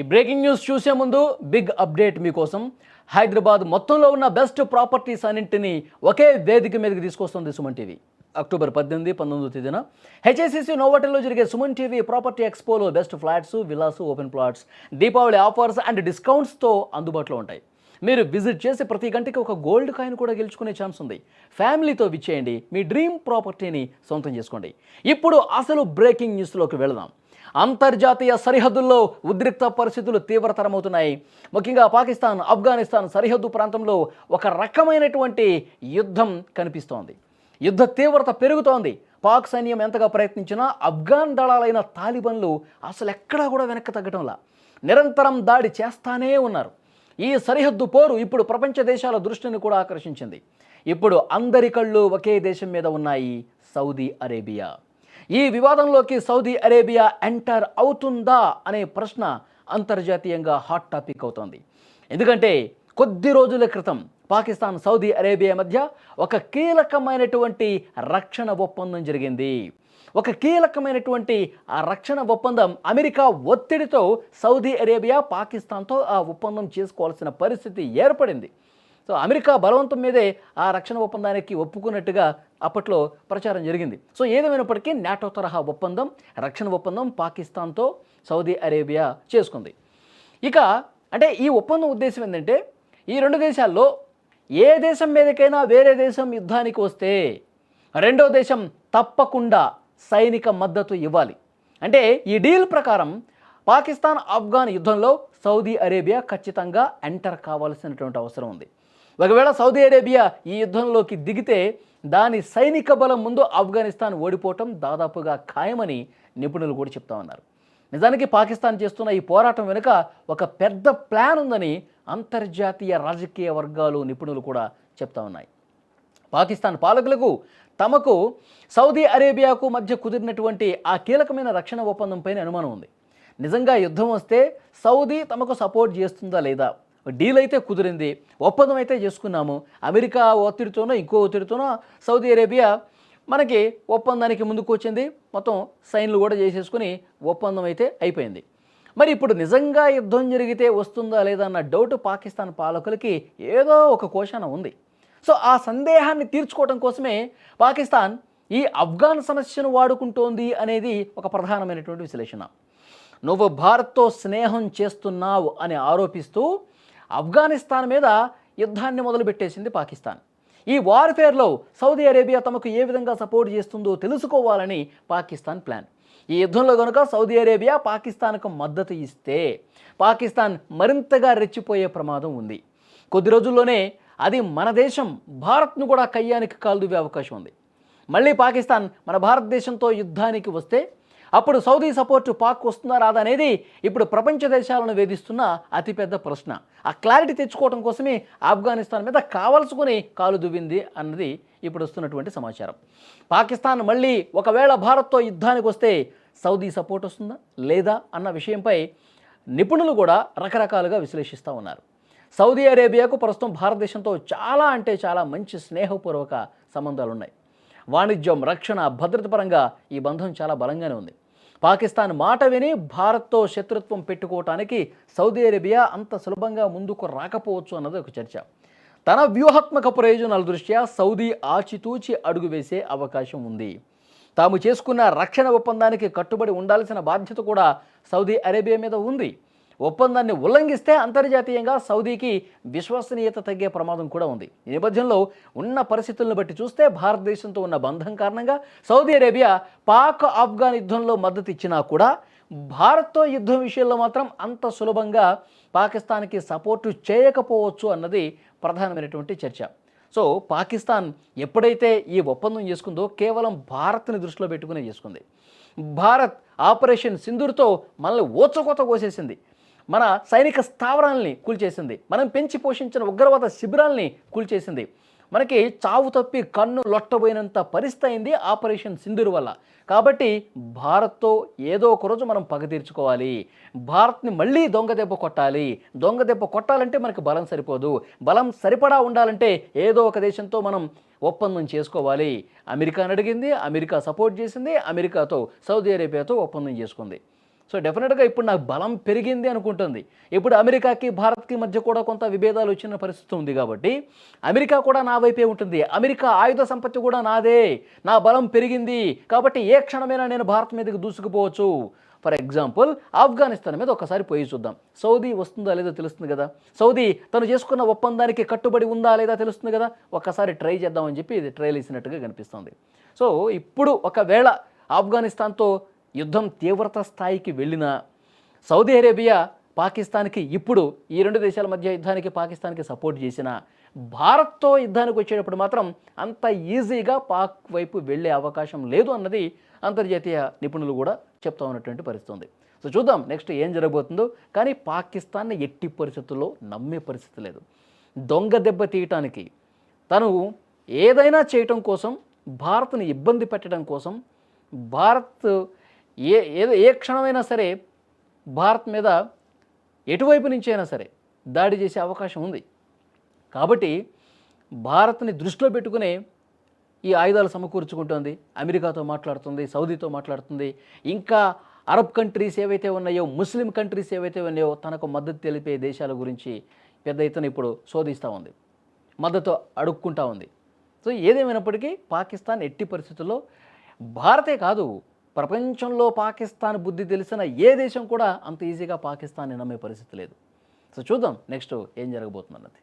ఈ breaking news చూసే ముందు బిగ్ అప్డేట్ మీకోసం హైదరాబాద్ మొత్తంలో ఉన్న బెస్ట్ ప్రాపర్టీస్ అన్నింటినీ ఒకే వేదిక మీదకి తీసుకొస్తుంది సుమన్ టీవీ. అక్టోబర్ పద్దెనిమిది పంతొమ్మిదో తేదీన హెచ్ఎస్సిసి నోవాటెల్లో జరిగే Suman TV property ఎక్స్పోలో best flats villas open plots Deepavali offers and డిస్కౌంట్స్తో అందుబాటులో ఉంటాయి. మీరు విజిట్ చేసి ప్రతి గంటకి ఒక గోల్డ్ కాయిన్ కూడా గెలుచుకునే ఛాన్స్ ఉంది. ఫ్యామిలీతో విచ్చేయండి. మీ డ్రీమ్ ప్రాపర్టీని సొంతం చేసుకోండి. ఇప్పుడు అసలు బ్రేకింగ్ న్యూస్లోకి వెళదాం. అంతర్జాతీయ సరిహద్దుల్లో ఉద్రిక్త పరిస్థితులు తీవ్రతరమవుతున్నాయి. ముఖ్యంగా పాకిస్తాన్ ఆఫ్ఘనిస్తాన్ సరిహద్దు ప్రాంతంలో ఒక రకమైనటువంటి యుద్ధం కనిపిస్తోంది. యుద్ధ తీవ్రత పెరుగుతోంది. పాక్ సైన్యం ఎంతగా ప్రయత్నించినా ఆఫ్ఘాన్ దళాలైన తాలిబన్లు అసలు ఎక్కడా కూడా వెనక్కి తగ్గటంలా నిరంతరం దాడి చేస్తానే ఉన్నారు. ఈ సరిహద్దు పోరు ఇప్పుడు ప్రపంచ దేశాల దృష్టిని కూడా ఆకర్షించింది. ఇప్పుడు అందరి కళ్ళు ఒకే దేశం మీద ఉన్నాయి సౌదీ అరేబియా. ఈ వివాదంలోకి సౌదీ అరేబియా ఎంటర్ అవుతుందా అనే ప్రశ్న అంతర్జాతీయంగా హాట్ టాపిక్ అవుతోంది. ఎందుకంటే కొద్ది రోజుల క్రితం పాకిస్తాన్ సౌదీ అరేబియా మధ్య ఒక కీలకమైనటువంటి రక్షణ ఒప్పందం జరిగింది. ఒక కీలకమైనటువంటి ఆ రక్షణ ఒప్పందం అమెరికా ఒత్తిడితో సౌదీ అరేబియా పాకిస్తాన్తో ఆ ఒప్పందం చేసుకోవాల్సిన పరిస్థితి ఏర్పడింది. సో అమెరికా బలవంతం మీదే ఆ రక్షణ ఒప్పందానికి ఒప్పుకున్నట్టుగా అప్పట్లో ప్రచారం జరిగింది. సో ఏదేమైనప్పటికీ నాటో తరహా ఒప్పందం రక్షణ ఒప్పందం పాకిస్తాన్తో సౌదీ అరేబియా చేసుకుంది. ఇక అంటే ఈ ఒప్పందం ఉద్దేశం ఏంటంటే ఈ రెండు దేశాల్లో ఏ దేశం మీదకైనా వేరే దేశం యుద్ధానికి వస్తే రెండో దేశం తప్పకుండా సైనిక మద్దతు ఇవ్వాలి. అంటే ఈ డీల్ ప్రకారం పాకిస్తాన్ ఆఫ్ఘాన్ యుద్ధంలో సౌదీ అరేబియా ఖచ్చితంగా ఎంటర్ కావాల్సినటువంటి అవసరం ఉంది. ఒకవేళ సౌదీ అరేబియా ఈ యుద్ధంలోకి దిగితే దాని సైనిక బలం ముందు ఆఫ్ఘనిస్తాన్ ఓడిపోవటం దాదాపుగా ఖాయమని నిపుణులు కూడా చెప్తా ఉన్నారు. నిజానికి పాకిస్తాన్ చేస్తున్న ఈ పోరాటం వెనుక ఒక పెద్ద ప్లాన్ ఉందని అంతర్జాతీయ రాజకీయ వర్గాలు నిపుణులు కూడా చెప్తా ఉన్నాయి. పాకిస్తాన్ పాలకులకు తమకు సౌదీ అరేబియాకు మధ్య కుదిరినటువంటి ఆ కీలకమైన రక్షణ ఒప్పందంపైన అనుమానం ఉంది. నిజంగా యుద్ధం వస్తే సౌదీ తమకు సపోర్ట్ చేస్తుందా లేదా? డీల్ అయితే కుదిరింది ఒప్పందం అయితే చేసుకున్నాము. అమెరికా ఒత్తిడితోనో ఇంకో ఒత్తిడితోనో సౌదీ అరేబియా మనకి ఒప్పందానికి ముందుకు వచ్చింది. మొత్తం సైన్లు కూడా చేసేసుకుని ఒప్పందం అయితే అయిపోయింది. మరి ఇప్పుడు నిజంగా యుద్ధం జరిగితే వస్తుందా లేదా అన్న డౌట్ పాకిస్తాన్ పాలకులకి ఏదో ఒక కోశాన ఉంది. సో ఆ సందేహాన్ని తీర్చుకోవడం కోసమే పాకిస్తాన్ ఈ ఆఫ్ఘాన్ సమస్యను వాడుకుంటోంది అనేది ఒక ప్రధానమైనటువంటి విశ్లేషణ. నువ్వు భారత్తో స్నేహం చేస్తున్నావు అని ఆరోపిస్తూ ఆఫ్ఘనిస్తాన్ మీద యుద్ధాన్ని మొదలుపెట్టేసింది పాకిస్తాన్. ఈ వార్ఫేర్లో సౌదీ అరేబియా తమకు ఏ విధంగా సపోర్ట్ చేస్తుందో తెలుసుకోవాలని పాకిస్తాన్ ప్లాన్. ఈ యుద్ధంలో కనుక సౌదీ అరేబియా పాకిస్తాన్కు మద్దతు ఇస్తే పాకిస్తాన్ మరింతగా రెచ్చిపోయే ప్రమాదం ఉంది. కొద్ది రోజుల్లోనే అది మన దేశం భారత్ను కూడా కయ్యానికి కాలుదువే అవకాశం ఉంది. మళ్ళీ పాకిస్తాన్ మన భారతదేశంతో యుద్ధానికి వస్తే అప్పుడు సౌదీ సపోర్టు పాక్ వస్తుందా రాదా అనేది ఇప్పుడు ప్రపంచ దేశాలను వేధిస్తున్న అతిపెద్ద ప్రశ్న. ఆ క్లారిటీ తెచ్చుకోవడం కోసమే ఆఫ్ఘనిస్తాన్ మీద కావలసుకుని కాలు దువ్వింది అన్నది ఇప్పుడు వస్తున్నటువంటి సమాచారం. పాకిస్తాన్ మళ్ళీ ఒకవేళ భారత్తో యుద్ధానికి వస్తే సౌదీ సపోర్ట్ వస్తుందా లేదా అన్న విషయంపై నిపుణులు కూడా రకరకాలుగా విశ్లేషిస్తూ ఉన్నారు. సౌదీ అరేబియాకు ప్రస్తుతం భారతదేశంతో చాలా అంటే చాలా మంచి స్నేహపూర్వక సంబంధాలు ఉన్నాయి వాణిజ్యం రక్షణ భద్రత పరంగా ఈ బంధం చాలా బలంగానే ఉంది. పాకిస్తాన్ మాట విని భారత్తో శత్రుత్వం పెట్టుకోవటానికి సౌదీ అరేబియా అంత సులభంగా ముందుకు రాకపోవచ్చు అన్నది ఒక చర్చ. తన వ్యూహాత్మక ప్రయోజనాల దృష్ట్యా సౌదీ ఆచితూచి అడుగు వేసే అవకాశం ఉంది. తాము చేసుకున్న రక్షణ ఒప్పందానికి కట్టుబడి ఉండాల్సిన బాధ్యత కూడా సౌదీ అరేబియా మీద ఉంది. ఒప్పందాన్ని ఉల్లంఘిస్తే అంతర్జాతీయంగా సౌదీకి విశ్వసనీయత తగ్గే ప్రమాదం కూడా ఉంది. ఈ నేపథ్యంలో ఉన్న పరిస్థితులను బట్టి చూస్తే భారతదేశంతో ఉన్న బంధం కారణంగా సౌదీ అరేబియా పాక్ ఆఫ్ఘాన్ యుద్ధంలో మద్దతు ఇచ్చినా కూడా భారత్తో యుద్ధం విషయంలో మాత్రం అంత సులభంగా పాకిస్తాన్కి సపోర్టు చేయకపోవచ్చు అన్నది ప్రధానమైనటువంటి చర్చ. సో పాకిస్తాన్ ఎప్పుడైతే ఈ ఒప్పందం చేసుకుందో కేవలం భారత్ని దృష్టిలో పెట్టుకునే చేసుకుంది. భారత్ ఆపరేషన్ సింధూర్తో మనల్ని ఓచకోత కోసేసింది. మన సైనిక స్థావరాల్ని కూల్చేసింది. మనం పెంచి పోషించిన ఉగ్రవాద శిబిరాల్ని కూల్చేసింది. మనకి చావు తప్పి కన్ను లొట్టబోయినంత పరిస్థితి అయింది ఆపరేషన్ సింధూర్ వల్ల. కాబట్టి భారత్తో ఏదో ఒక రోజు మనం పగ తీర్చుకోవాలి. భారత్ని మళ్ళీ దొంగ దెబ్బ కొట్టాలి. దొంగ దెబ్బ కొట్టాలంటే మనకు బలం సరిపోదు. బలం సరిపడా ఉండాలంటే ఏదో ఒక దేశంతో మనం ఒప్పందం చేసుకోవాలి. అమెరికాని అడిగింది అమెరికా సపోర్ట్ చేసింది అమెరికాతో సౌదీ అరేబియాతో ఒప్పందం చేసుకుంది. సో డెఫినెట్గా ఇప్పుడు నాకు బలం పెరిగింది అనుకుంటుంది. ఇప్పుడు అమెరికాకి భారత్కి మధ్య కూడా కొంత విభేదాలు వచ్చిన పరిస్థితి ఉంది కాబట్టి అమెరికా కూడా నా వైపే ఉంటుంది. అమెరికా ఆయుధ సంపత్తి కూడా నాదే. నా బలం పెరిగింది. కాబట్టి ఏ క్షణమైనా నేను భారత్ మీదకి దూసుకుపోవచ్చు. ఫర్ ఎగ్జాంపుల్ ఆఫ్ఘనిస్తాన్ మీద ఒకసారి పోయి చూద్దాం. సౌదీ వస్తుందా లేదా తెలుస్తుంది కదా? సౌదీ తను చేసుకున్న ఒప్పందానికి కట్టుబడి ఉందా లేదా తెలుస్తుంది కదా? ఒక్కసారి ట్రై చేద్దామని చెప్పి ఇది ట్రైల్ ఇచ్చినట్టుగా కనిపిస్తుంది. సో ఇప్పుడు ఒకవేళ ఆఫ్ఘనిస్తాన్తో యుద్ధం తీవ్రత స్థాయికి వెళ్ళిన సౌదీ అరేబియా పాకిస్తాన్కి ఇప్పుడు ఈ రెండు దేశాల మధ్య యుద్ధానికి పాకిస్తాన్కి సపోర్ట్ చేసిన భారత్తో యుద్ధానికి వచ్చేటప్పుడు మాత్రం అంత ఈజీగా పాక్ వైపు వెళ్ళే అవకాశం లేదు అన్నది అంతర్జాతీయ నిపుణులు కూడా చెప్తా ఉన్నటువంటి పరిస్థితి ఉంది సో చూద్దాం నెక్స్ట్ ఏం జరగబోతుందో. కానీ పాకిస్తాన్ని ఎట్టి పరిస్థితుల్లో నమ్మే పరిస్థితి లేదు. దొంగ దెబ్బ తీయటానికి తను ఏదైనా చేయటం కోసం భారత్ని ఇబ్బంది పెట్టడం కోసం భారత్ ఏ ఏదో ఏ క్షణమైనా సరే భారత్ మీద ఎటువైపు నుంచి అయినా సరే దాడి చేసే అవకాశం ఉంది. కాబట్టి భారత్ని దృష్టిలో పెట్టుకునే ఈ ఆయుధాలు సమకూర్చుకుంటుంది. అమెరికాతో మాట్లాడుతుంది సౌదీతో మాట్లాడుతుంది. ఇంకా అరబ్ కంట్రీస్ ఏవైతే ఉన్నాయో ముస్లిం కంట్రీస్ ఏవైతే ఉన్నాయో తనకు మద్దతు తెలిపే దేశాల గురించి పెద్ద ఎత్తున ఇప్పుడు శోధిస్తూ ఉంది. మద్దతు అడుక్కుంటా ఉంది. సో ఏదేమైనప్పటికీ పాకిస్తాన్ ఎట్టి పరిస్థితుల్లో భారతే కాదు ప్రపంచంలో పాకిస్తాన్ బుద్ధి తెలిసిన ఏ దేశం కూడా అంత ఈజీగా పాకిస్తాన్ని నమ్మే పరిస్థితి లేదు. సో చూద్దాం నెక్స్ట్ ఏం జరగబోతుందన్నది.